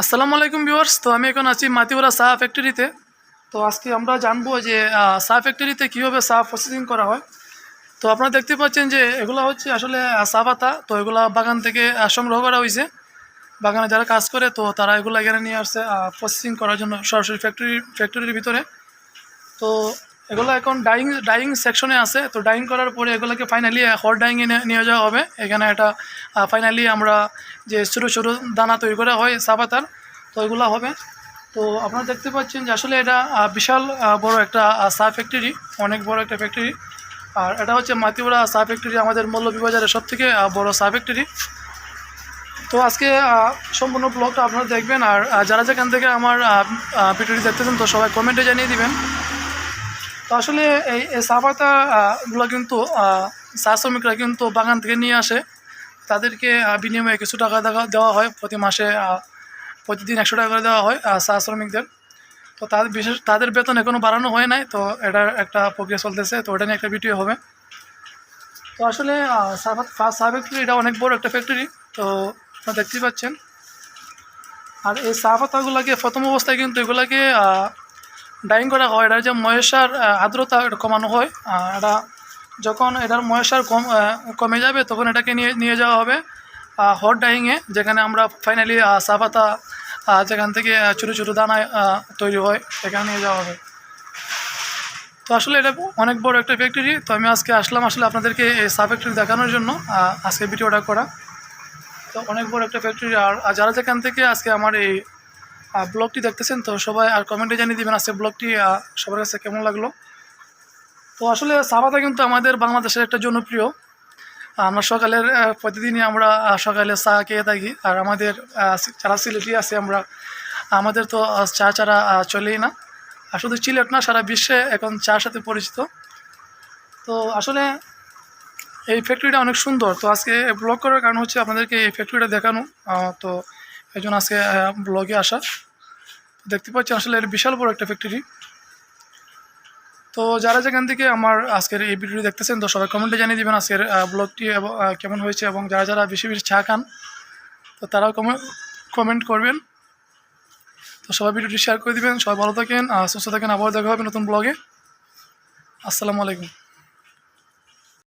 আসসালামু আলাইকুম ভিউয়ার্স, তো আমি এখন আছি মাতিওরা চা ফ্যাক্টরিতে তো আজকে আমরা জানব যে চা ফ্যাক্টরিতে কীভাবে চা প্রসেসিং করা হয়। তো আপনারা দেখতে পাচ্ছেন যে, এগুলো হচ্ছে আসলে চা পাতা। তো এগুলো বাগান থেকে সংগ্রহ করা হয়েছে বাগানে যারা কাজ করে, তো তারা এগুলো এখানে নিয়ে আসছে প্রসেসিং করার জন্য সরাসরি ফ্যাক্টরি ফ্যাক্টরির ভিতরে। তো এগুলো এখন ডাইং ডাইং সেকশনে আছে। তো ডাইং করার পরে এগুলোকে ফাইনালি হট ডাইংয়ে নিয়ে যাওয়া হবে। এখানে এটা ফাইনালি আমরা যে ছোটো ছোটো দানা তৈরি করা হয় চা পাতার তো এগুলো হবে। তো আপনারা দেখতে পাচ্ছেন যে আসলে এটা বিশাল বড় একটা চা ফ্যাক্টরি অনেক বড় একটা ফ্যাক্টরি আর এটা হচ্ছে মাতিপুরা চা ফ্যাক্টরি আমাদের মৌলভীবাজারের সব থেকে বড় চা ফ্যাক্টরি তো আজকে সম্পূর্ণ ব্লগটা আপনারা দেখবেন। আর যারা যেখান থেকে আমার ভিডিওটি দেখতেছেন, তো সবাই কমেন্টে জানিয়ে দিবেন। তো আসলে এই চা পাতাগুলো কিন্তু চা শ্রমিকরা কিন্তু বাগান থেকে নিয়ে আসে। তাদেরকে বিনিময়ে কিছু টাকা দেওয়া হয়। প্রতি মাসে প্রতিদিন একশো টাকা করে দেওয়া হয় চা শ্রমিকদের। তো তাদের বিশেষ, তাদের বেতন এখনও বাড়ানো হয় নাই। তো এটার একটা প্রক্রিয়া চলতেছে। তো ওটা নিয়ে একটা ভিডিও হবে। তো আসলে চা ফ্যাক্টরি এটা অনেক বড় একটা ফ্যাক্টরি তো আপনারা দেখতেই পাচ্ছেন। আর এই চা পাতাগুলোকে প্রথম অবস্থায় কিন্তু এগুলাকে ডাইং করা হয় এটার যে ময়েসার আর্দ্রতা এটা কমানো হয় এটা যখন এটার ময়েসার কম কমে যাবে, তখন এটাকে নিয়ে নিয়ে যাওয়া হবে হট ডাইংয়ে যেখানে আমরা ফাইনালি পাতা যেখান থেকে ছোটো ছোটো দানায় তৈরি হয়, সেখানে নিয়ে যাওয়া হবে। তো আসলে এটা অনেক বড় একটা ফ্যাক্টরি তো আমি আজকে আসলাম আসলে আপনাদেরকে এই চা ফ্যাক্টরি দেখানোর জন্য আজকে ভিডিওটা করা। তো অনেক বড় একটা ফ্যাক্টরি আর যারা যেখান থেকে আজকে আমার এই ব্লগটি দেখতেছেন, তো সবাই আর কমেন্টে জানিয়ে দিবেন আজকে ব্লগটি সবার কাছে কেমন লাগল। তো আসলে সাবাতা কিন্তু আমাদের বাংলাদেশের একটা জনপ্রিয়। আমরা সকালের প্রতিদিনই আমরা সকালে চা খেয়ে থাকি, আর আমাদের যারা সিলেটি আছে, আমরা, আমাদের তো চা ছাড়া চলেই না। আর শুধু সিলেট না, সারা বিশ্বে এখন চার সাথে পরিচিত। তো আসলে এই ফ্যাক্টরিটা অনেক সুন্দর। তো আজকে ব্লগ করার কারণ হচ্ছে আপনাদেরকে এই ফ্যাক্টরিটা দেখানো। তো এই জন্য আজকে ব্লগে আসা। দেখতে পাচ্ছেন আসলে এটা বিশাল বড় একটা ফ্যাক্টরি তো যারা যেখান থেকে আমার আজকের এই ভিডিওটি দেখতেছেন, তো সবাই কমেন্টে জানিয়ে দিবেন আজকের ব্লগটি এবং কেমন হয়েছে এবং যারা যারা বেশি বেশি চা খান, তো তারাও কমেন্ট করবেন। তো সবাই ভিডিওটি শেয়ার করে দিবেন। সবাই ভালো থাকেন সুস্থ থাকেন। আবার দেখা হবে নতুন ব্লগে আসসালামু আলাইকুম।